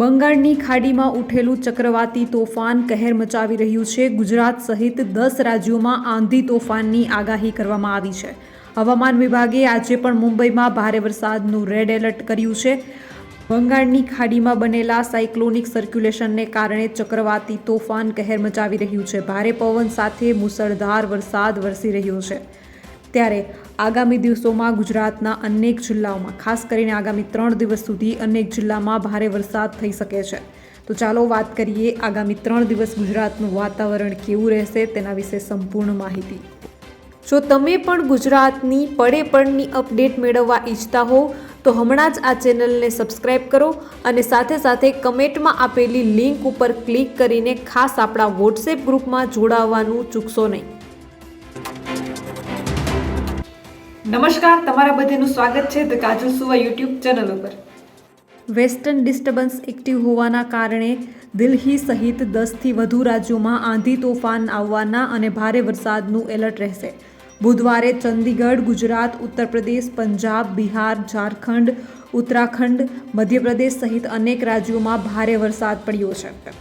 બંગાળની ખાડીમાં ઉઠેલું ચક્રવાતી તોફાન કહેર મચાવી રહ્યું છે. ગુજરાત સહિત દસ રાજ્યોમાં આંધી તોફાનની આગાહી કરવામાં આવી છે. હવામાન વિભાગે આજે પણ મુંબઈમાં ભારે વરસાદનું રેડ એલર્ટ કર્યું છે. બંગાળની ખાડીમાં બનેલા સાયક્લોનિક સર્ક્યુલેશનને કારણે ચક્રવાતી તોફાન કહેર મચાવી રહ્યું છે. ભારે પવન સાથે મુસળધાર વરસાદ વરસી રહ્યો છે. ત્યારે આગામી દિવસોમાં ગુજરાતના અનેક જિલ્લાઓમાં, ખાસ કરીને આગામી ત્રણ દિવસ સુધી અનેક જિલ્લામાં ભારે વરસાદ થઈ શકે છે. તો ચાલો વાત કરીએ આગામી ત્રણ દિવસ ગુજરાતનું વાતાવરણ કેવું રહેશે તેના વિશે સંપૂર્ણ માહિતી. જો તમે પણ ગુજરાતની પડે પડની અપડેટ મેળવવા ઈચ્છતા હો, તો હમણાં જ આ ચેનલને સબસ્ક્રાઇબ કરો અને સાથે સાથે કમેન્ટમાં આપેલી લિંક ઉપર ક્લિક કરીને ખાસ આપણા વોટ્સએપ ગ્રુપમાં જોડાવવાનું ચૂકશો નહીં. નમસ્કાર, તમારા બધાનું સ્વાગત છે the Kajal Suva YouTube channel ઉપર. વેસ્ટર્ન ડિસ્ટર્બન્સ એક્ટિવ હોવાના કારણે દિલ્હી સહિત દસથી વધુ રાજ્યોમાં આંધી તોફાન આવવાના અને ભારે વરસાદનું એલર્ટ રહેશે. બુધવારે ચંદીગઢ, ગુજરાત ઉત્તર પ્રદેશ પંજાબ, બિહાર, ઝારખંડ, ઉત્તરાખંડ, મધ્યપ્રદેશ સહિત અનેક રાજ્યોમાં ભારે વરસાદ પડ્યો છે.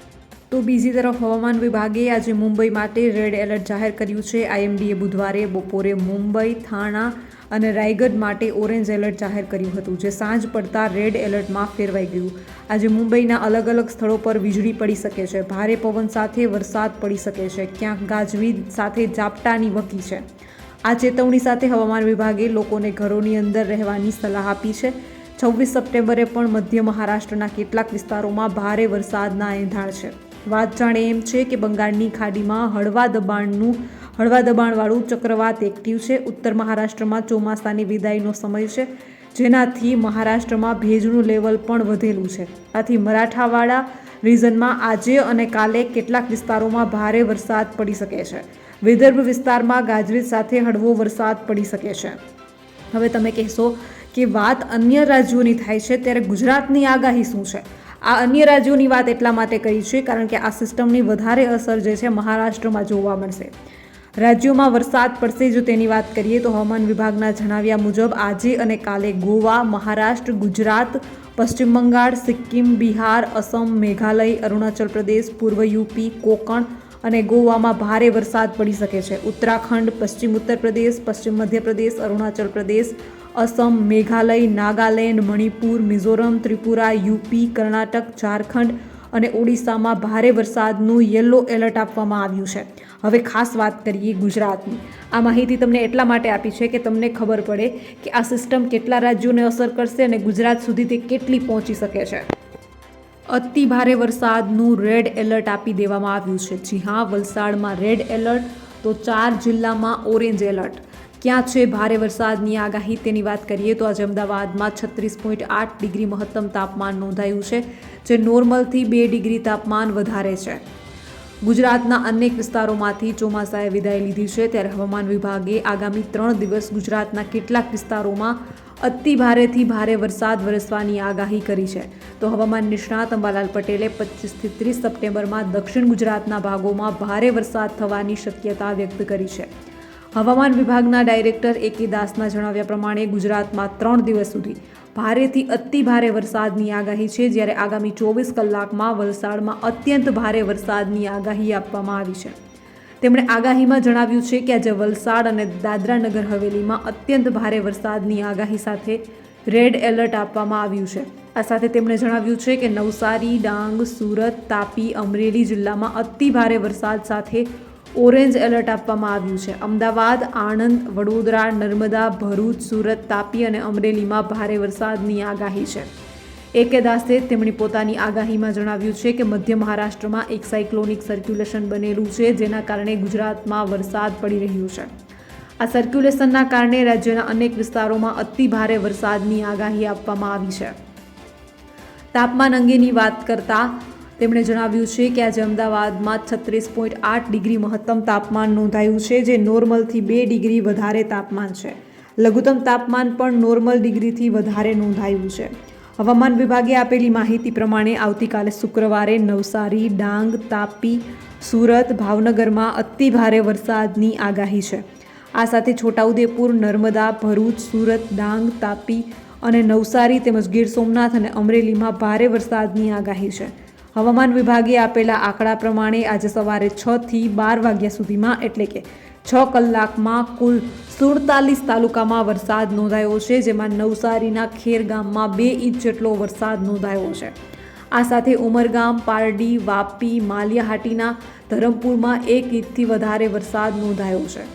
તો બીજી તરફ હવામાન વિભાગે આજે મુંબઈ માટે રેડ એલર્ટ જાહેર કર્યું છે. આઈએમડીએ બુધવારે બપોરે મુંબઈ, થાણા અને રાયગઢ માટે ઓરેન્જ એલર્ટ જાહેર કર્યું હતું, જે સાંજ પડતા રેડ એલર્ટમાં ફેરવાઈ ગયું. આજે મુંબઈના અલગ અલગ સ્થળો પર વીજળી પડી શકે છે. ભારે પવન સાથે વરસાદ પડી શકે છે. ક્યાંક ગાજવીજ સાથે ઝાપટાની વકી છે. આ ચેતવણી સાથે હવામાન વિભાગે લોકોને ઘરોની અંદર રહેવાની સલાહ આપી છે. છવ્વીસ સપ્ટેમ્બરે પણ મધ્ય મહારાષ્ટ્રના કેટલાક વિસ્તારોમાં ભારે વરસાદના એંધાણ છે. વાત જાણે એમ છે કે બંગાળની ખાડીમાં હળવા દબાણનું હળવા દબાણવાળું ચક્રવાત એક્ટિવ છે. ઉત્તર મહારાષ્ટ્રમાં ચોમાસાની વિદાયનો સમય છે, જેનાથી મહારાષ્ટ્રમાં ભેજનું લેવલ પણ વધેલું છે. આથી મરાઠાવાડા રિઝનમાં આજે અને કાલે કેટલાક વિસ્તારોમાં ભારે વરસાદ પડી શકે છે. વિદર્ભ વિસ્તારમાં ગાજવીજ સાથે હળવો વરસાદ પડી શકે છે. હવે તમે કહેશો કે વાત અન્ય રાજ્યોની થાય છે, ત્યારે ગુજરાતની આગાહી શું છે? આ અન્ય રાજ્યોની વાત એટલા માટે કરી છે, કારણ કે આ સિસ્ટમની વધારે અસર જે છે મહારાષ્ટ્રમાં જોવા મળશે. રાજ્યોમાં વરસાદ પડશે. જો તેની વાત કરીએ તો હવામાન વિભાગના જણાવ્યા મુજબ આજે અને કાલે ગોવા, મહારાષ્ટ્ર, ગુજરાત, પશ્ચિમ બંગાળ, સિક્કિમ, બિહાર, અસમ, મેઘાલય, અરુણાચલ પ્રદેશ, પૂર્વ યુપી, કોકણ અને ગોવામાં ભારે વરસાદ પડી શકે છે. ઉત્તરાખંડ, પશ્ચિમ ઉત્તર પ્રદેશ, પશ્ચિમ મધ્યપ્રદેશ અરુણાચલ પ્રદેશ, અસમ, મેઘાલય, નાગાલેન્ડ, મણિપુર, મિઝોરમ, ત્રિપુરા, યુપી, કર્ણાટક, ઝારખંડ અને ઓડિશામાં ભારે વરસાદનું યલો એલર્ટ આપવામાં આવ્યું છે. હવે ખાસ વાત કરીએ ગુજરાતની. આ માહિતી તમને એટલા માટે આપી છે કે તમને ખબર પડે કે આ સિસ્ટમ કેટલા રાજ્યોને અસર કરશે અને ગુજરાત સુધી તે કેટલી પહોંચી શકે છે. અતિ ભારે વરસાદનું રેડ એલર્ટ આપી દેવામાં આવ્યું છે. જી હા, વલસાડમાં રેડ એલર્ટ, તો ચાર જિલ્લામાં ઓરેન્જ એલર્ટ. ક્યાં છે ભારે વરસાદની આગાહી તેની વાત કરીએ તો આજે અમદાવાદમાં છત્રીસ પોઈન્ટ આઠ ડિગ્રી મહત્તમ તાપમાન નોંધાયું છે, જે નોર્મલથી બે ડિગ્રી તાપમાન વધારે છે. ગુજરાતના અનેક વિસ્તારોમાંથી ચોમાસાએ વિદાય લીધી છે, ત્યારે હવામાન વિભાગે આગામી ત્રણ દિવસ ગુજરાતના કેટલાક વિસ્તારોમાં અતિ ભારેથી ભારે વરસાદ વરસવાની આગાહી કરી છે. તો હવામાન નિષ્ણાત અંબાલાલ પટેલે પચીસથી ત્રીસ સપ્ટેમ્બરમાં દક્ષિણ ગુજરાતના ભાગોમાં ભારે વરસાદ થવાની શક્યતા વ્યક્ત કરી છે. હવામાન વિભાગના ડાયરેક્ટર એ કે દાસના જણાવ્યા પ્રમાણે ગુજરાતમાં ત્રણ દિવસ સુધી ભારેથી અતિ ભારે વરસાદની આગાહી છે, જ્યારે આગામી ચોવીસ કલાકમાં વલસાડમાં અત્યંત ભારે વરસાદની આગાહી આપવામાં આવી છે. તેમણે આગાહીમાં જણાવ્યું છે કે આજે વલસાડ અને દાદરા નગર હવેલીમાં અત્યંત ભારે વરસાદની આગાહી સાથે રેડ એલર્ટ આપવામાં આવ્યું છે. આ સાથે તેમણે જણાવ્યું છે કે નવસારી, ડાંગ, સુરત, તાપી, અમરેલી જિલ્લામાં અતિ ભારે વરસાદ સાથે ઓરેન્જ એલર્ટ આપવામાં આવ્યું છે. અમદાવાદ, આણંદ, વડોદરા, નર્મદા, ભરૂચ, સુરત, તાપી અને અમરેલીમાં ભારે વરસાદની આગાહી છે. એકે દાસે તેમણે પોતાની આગાહીમાં જણાવ્યું છે કે મધ્ય મહારાષ્ટ્રમાં એક સાયક્લોનિક સર્ક્યુલેશન બનેલું છે, જેના કારણે ગુજરાતમાં વરસાદ પડી રહ્યું છે. આ સર્ક્યુલેશનના કારણે રાજ્યના અનેક વિસ્તારોમાં અતિ ભારે વરસાદની આગાહી આપવામાં આવી છે. તાપમાન અંગેની વાત કરતાં તેમણે જણાવ્યું છે કે આજે અમદાવાદમાં છત્રીસ પોઈન્ટ આઠ ડિગ્રી મહત્તમ તાપમાન નોંધાયું છે, જે નોર્મલથી બે ડિગ્રી વધારે તાપમાન છે. લઘુત્તમ તાપમાન પણ નોર્મલ ડિગ્રીથી વધારે નોંધાયું છે. હવામાન વિભાગે આપેલી માહિતી પ્રમાણે આવતીકાલે શુક્રવારે નવસારી, ડાંગ, તાપી, સુરત, ભાવનગરમાં અતિ ભારે વરસાદની આગાહી છે. આ સાથે છોટાઉદેપુર, નર્મદા, ભરૂચ, સુરત, ડાંગ, તાપી અને નવસારી તેમજ ગીર સોમનાથ અને અમરેલીમાં ભારે વરસાદની આગાહી છે. હવામાન વિભાગે આપેલા આંકડા પ્રમાણે આજે સવારે છ થી બાર વાગ્યા સુધીમાં એટલે કે છ કલાકમાં કુલ સુડતાલીસ તાલુકામાં વરસાદ નોંધાયો છે, જેમાં નવસારીના ખેર ગામમાં બે ઇંચ જેટલો વરસાદ નોંધાયો છે. આ સાથે ઉમરગામ, પારડી, વાપી, માલિયાહાટીના ધરમપુરમાં એક ઇંચથી વધારે વરસાદ નોંધાયો છે.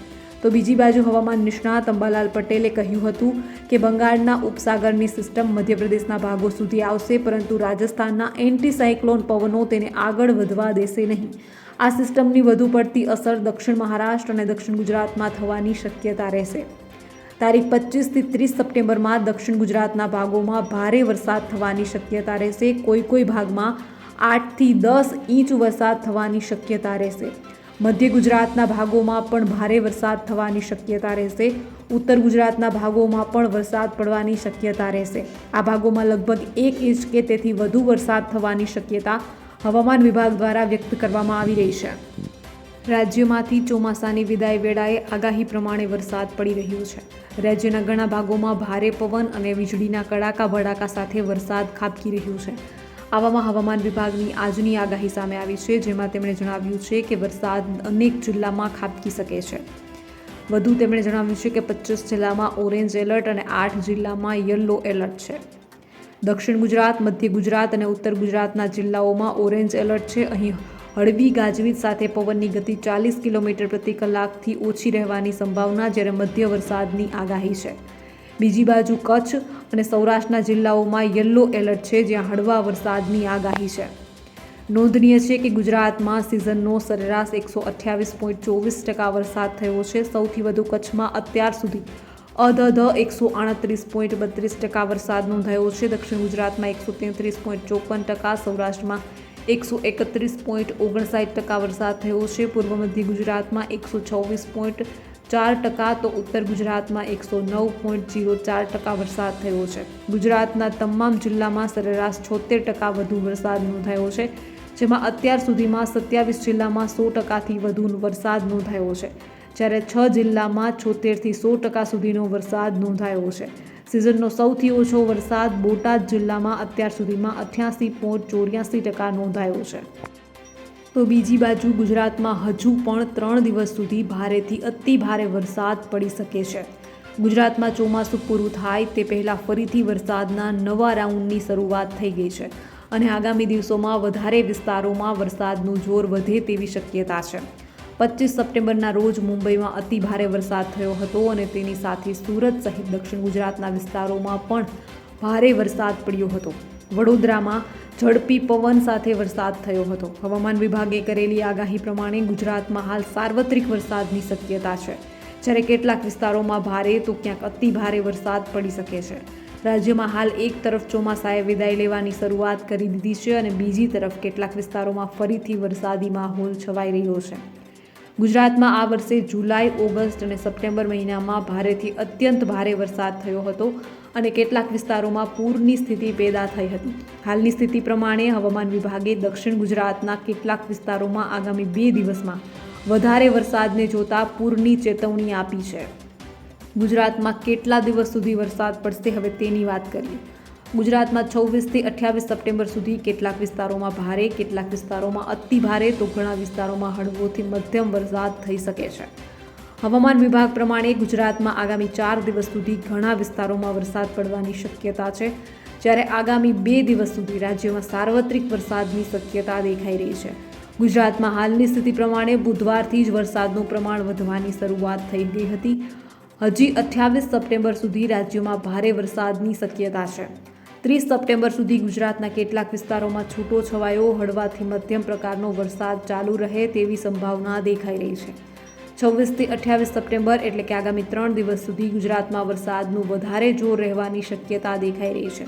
તો બીજી બાજુ હવામાન નિષ્ણાત અંબાલાલ પટેલે કહ્યું હતું કે બંગાળના ઉપસાગરની સિસ્ટમ મધ્યપ્રદેશના ભાગો સુધી આવશે, પરંતુ રાજસ્થાનના એન્ટી સાયક્લોન પવનો તેને આગળ વધવા દેશે નહીં. આ સિસ્ટમની વધુ પડતી અસર દક્ષિણ મહારાષ્ટ્ર અને દક્ષિણ ગુજરાતમાં થવાની શક્યતા રહેશે. તારીખ પચીસથી ત્રીસ સપ્ટેમ્બરમાં દક્ષિણ ગુજરાતના ભાગોમાં ભારે વરસાદ થવાની શક્યતા રહેશે. કોઈ કોઈ ભાગમાં આઠથી દસ ઇંચ વરસાદ થવાની શક્યતા રહેશે. મધ્ય ગુજરાતના ભાગોમાં પણ ભારે વરસાદ થવાની શક્યતા રહેશે. ઉત્તર ગુજરાતના ભાગોમાં પણ વરસાદ પડવાની શક્યતા રહેશે. આ ભાગોમાં લગભગ એક ઇંચ કે તેથી વધુ વરસાદ થવાની શક્યતા હવામાન વિભાગ દ્વારા વ્યક્ત કરવામાં આવી રહી છે. રાજ્યમાંથી ચોમાસાની વિદાય વેળાએ આગાહી પ્રમાણે વરસાદ પડી રહ્યો છે. રાજ્યના ઘણા ભાગોમાં ભારે પવન અને વીજળીના કડાકા ભડાકા સાથે વરસાદ ખાબકી રહ્યો છે. આવામાં હવામાન વિભાગની આજની આગાહી સામે આવી છે, જેમાં તેમણે જણાવ્યું છે કે વરસાદ અનેક જિલ્લામાં ખાબકી શકે છે. વધુ તેમણે જણાવ્યું છે કે પચીસ જિલ્લામાં ઓરેન્જ એલર્ટ અને આઠ જિલ્લામાં યલો એલર્ટ છે. દક્ષિણ ગુજરાત, મધ્ય ગુજરાત અને ઉત્તર ગુજરાતના જિલ્લાઓમાં ઓરેન્જ એલર્ટ છે. અહીં હળવી ગાજવીજ સાથે પવનની ગતિ ચાલીસ કિલોમીટર પ્રતિ કલાકથી ઓછી રહેવાની સંભાવના, જ્યારે મધ્ય વરસાદની આગાહી છે. બીજી બાજુ કચ્છ અને સૌરાષ્ટ્રના જિલ્લાઓમાં યલો એલર્ટ છે, જ્યાં હળવા વરસાદની આગાહી છે. નોંધનીય છે કે ગુજરાતમાં સિઝનનો સરેરાશ એકસો અઠ્યાવીસ પોઈન્ટ ચોવીસ ટકા વરસાદ થયો છે. સૌથી વધુ કચ્છમાં અત્યાર સુધી અધધ એકસો આડત્રીસ પોઈન્ટ બત્રીસ ટકા વરસાદ નોંધાયો છે. દક્ષિણ ગુજરાતમાં એકસો તેત્રીસ પોઈન્ટ ચોપન ટકા, સૌરાષ્ટ્રમાં એકસો એકત્રીસ પોઈન્ટ ઓગણસાઠ ટકા વરસાદ થયો છે. પૂર્વ મધ્ય ગુજરાતમાં એકસો છવ્વીસ પોઈન્ટ ચાર ટકા તો ઉત્તર ગુજરાતમાં એકસો નવ પોઈન્ટ જીરો ચાર ટકા વરસાદ થયો છે. ગુજરાતના તમામ જિલ્લામાં સરેરાશ છોતેર ટકા વધુ વરસાદ નોંધાયો છે, જેમાં અત્યાર સુધીમાં સત્યાવીસ જિલ્લામાં સો ટકાથી વધુ વરસાદ નોંધાયો છે. જ્યારે છ જિલ્લામાં છોતેરથી સો ટકા સુધીનો વરસાદ નોંધાયો છે. સિઝનનો સૌથી ઓછો વરસાદ બોટાદ જિલ્લામાં અત્યાર સુધીમાં અઠ્યાસી પોઈન્ટ ચોર્યાસી ટકા નોંધાયો છે. તો બીજી બાજુ ગુજરાતમાં હજુ પણ ત્રણ દિવસ સુધી ભારેથી અતિ ભારે વરસાદ પડી શકે છે. ગુજરાતમાં ચોમાસું પૂરું થાય તે પહેલાં ફરીથી વરસાદના નવા રાઉન્ડની શરૂઆત થઈ ગઈ છે અને આગામી દિવસોમાં વધારે વિસ્તારોમાં વરસાદનું જોર વધે તેવી શક્યતા છે. પચીસ સપ્ટેમ્બરના રોજ મુંબઈમાં અતિ ભારે વરસાદ થયો હતો અને તેની સાથે સુરત સહિત દક્ષિણ ગુજરાતના વિસ્તારોમાં પણ ભારે વરસાદ પડ્યો હતો. વડોદરામાં ઝડપી પવન સાથે વરસાદ થયો હતો. હવામાન વિભાગે કરેલી આગાહી પ્રમાણે ગુજરાતમાં હાલ સાર્વત્રિક વરસાદની શક્યતા છે. જ્યારે કેટલાક વિસ્તારોમાં ભારે તો ક્યાંક અતિ ભારે વરસાદ પડી શકે છે. રાજ્યમાં હાલ એક તરફ ચોમાસાએ વિદાય લેવાની શરૂઆત કરી દીધી છે અને બીજી તરફ કેટલાક વિસ્તારોમાં ફરીથી વરસાદી માહોલ છવાઈ રહ્યો છે. ગુજરાતમાં આ વર્ષે જુલાઈ, ઓગસ્ટ અને સપ્ટેમ્બર મહિનામાં ભારેથી અત્યંત ભારે વરસાદ થયો હતો. અને કેટલાક વિસ્તારોમાં પૂરની સ્થિતિ પેદા થઈ હતી. હાલની સ્થિતિ પ્રમાણે હવામાન વિભાગે દક્ષિણ ગુજરાતના કેટલાક વિસ્તારોમાં આગામી બે દિવસમાં વધારે વરસાદને જોતા પૂરની ચેતવણી આપી છે. ગુજરાતમાં કેટલા દિવસ સુધી વરસાદ પડશે હવે તેની વાત કરીએ. ગુજરાતમાં છવ્વીસથી અઠ્યાવીસ સપ્ટેમ્બર સુધી કેટલાક વિસ્તારોમાં ભારે, કેટલાક વિસ્તારોમાં અતિ ભારે તો ઘણા વિસ્તારોમાં હળવોથી મધ્યમ વરસાદ થઈ શકે છે. હવામાન વિભાગ પ્રમાણે ગુજરાતમાં આગામી ચાર દિવસ સુધી ઘણા વિસ્તારોમાં વરસાદ પડવાની શક્યતા છે. જ્યારે આગામી બે દિવસ સુધી રાજ્યમાં સાર્વત્રિક વરસાદની શક્યતા દેખાઈ રહી છે. ગુજરાતમાં હાલની સ્થિતિ પ્રમાણે બુધવારથી જ વરસાદનું પ્રમાણ વધવાની શરૂઆત થઈ ગઈ હતી. હજી અઠ્યાવીસ સપ્ટેમ્બર સુધી રાજ્યમાં ભારે વરસાદની શક્યતા છે. ત્રીસ સપ્ટેમ્બર સુધી ગુજરાતના કેટલાક વિસ્તારોમાં છૂટો છવાયો, હળવાથી મધ્યમ પ્રકારનો વરસાદ ચાલુ રહે તેવી સંભાવના દેખાઈ રહી છે. છવ્વીસથી અઠ્યાવીસ સપ્ટેમ્બર એટલે કે આગામી ત્રણ દિવસ સુધી ગુજરાતમાં વરસાદનું વધારે જોર રહેવાની શક્યતા દેખાઈ રહી છે.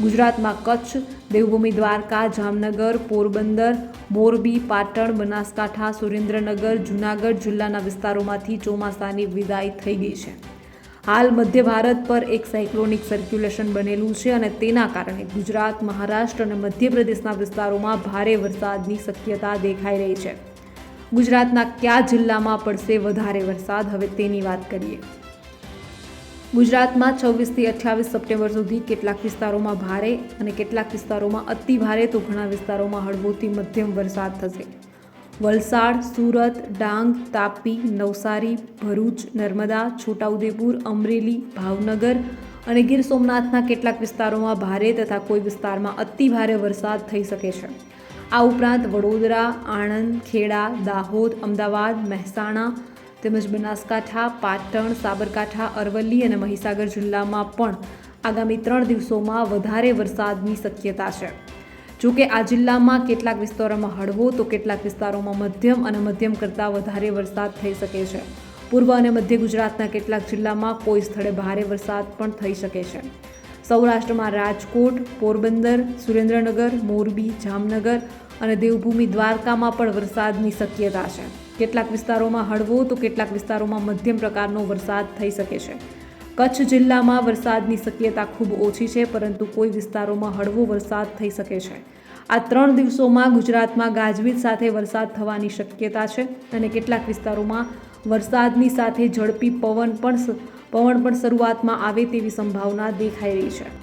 ગુજરાતમાં કચ્છ, દેવભૂમિ, દ્વારકા, જામનગર, પોરબંદર, મોરબી, પાટણ, બનાસકાંઠા, સુરેન્દ્રનગર, જૂનાગઢ જિલ્લાના વિસ્તારોમાંથી ચોમાસાની વિદાય થઈ ગઈ છે. હાલ મધ્ય ભારત પર એક સાયક્લોનિક સર્ક્યુલેશન બનેલું છે અને તેના કારણે ગુજરાત, મહારાષ્ટ્ર અને મધ્યપ્રદેશના વિસ્તારોમાં ભારે વરસાદની શક્યતા દેખાઈ રહી છે. ગુજરાતના કયા જિલ્લામાં પડશે વધારે વરસાદ? હવે તેની વાત કરીએ. ગુજરાતમાં છવ્વીસથી અઠ્યાવીસ સપ્ટેમ્બર સુધી કેટલાક વિસ્તારોમાં ભારે અને કેટલાક વિસ્તારોમાં અતિ ભારે તો ઘણા વિસ્તારોમાં હળવોથી મધ્યમ વરસાદ થશે. વલસાડ, સુરત, ડાંગ, તાપી, નવસારી, ભરૂચ, નર્મદા, છોટાઉદેપુર, અમરેલી, ભાવનગર અને ગીર સોમનાથના કેટલાક વિસ્તારોમાં ભારે તથા કોઈ વિસ્તારમાં અતિ ભારે વરસાદ થઈ શકે છે. આ ઉપરાંત વડોદરા, આણંદ, ખેડા, દાહોદ, અમદાવાદ, મહેસાણા તેમજ બનાસકાંઠા, પાટણ, સાબરકાંઠા, અરવલ્લી અને મહીસાગર જિલ્લામાં પણ આગામી ત્રણ દિવસોમાં વધારે વરસાદની શક્યતા છે. જો કે આ જિલ્લામાં કેટલાક વિસ્તારોમાં હળવો તો કેટલાક વિસ્તારોમાં મધ્યમ અને મધ્યમ કરતાં વધારે વરસાદ થઈ શકે છે. પૂર્વ અને મધ્ય ગુજરાતના કેટલાક જિલ્લામાં કોઈ સ્થળે ભારે વરસાદ પણ થઈ શકે છે. સૌરાષ્ટ્રમાં રાજકોટ, પોરબંદર, સુરેન્દ્રનગર, મોરબી, જામનગર અને દેવભૂમિ દ્વારકામાં પણ વરસાદની શક્યતા છે. કેટલાક વિસ્તારોમાં હળવો તો કેટલાક વિસ્તારોમાં મધ્યમ પ્રકારનો વરસાદ થઈ શકે છે. કચ્છ જિલ્લામાં વરસાદની શક્યતા ખૂબ ઓછી છે, પરંતુ કોઈ વિસ્તારોમાં હળવો વરસાદ થઈ શકે છે. આ ત્રણ દિવસોમાં ગુજરાતમાં ગાજવીજ સાથે વરસાદ થવાની શક્યતા છે અને કેટલાક વિસ્તારોમાં વરસાદની સાથે ઝડપી પવન પણ પવન પણ શરૂઆતમાં આવે તેવી સંભાવના દેખાઈ રહી છે.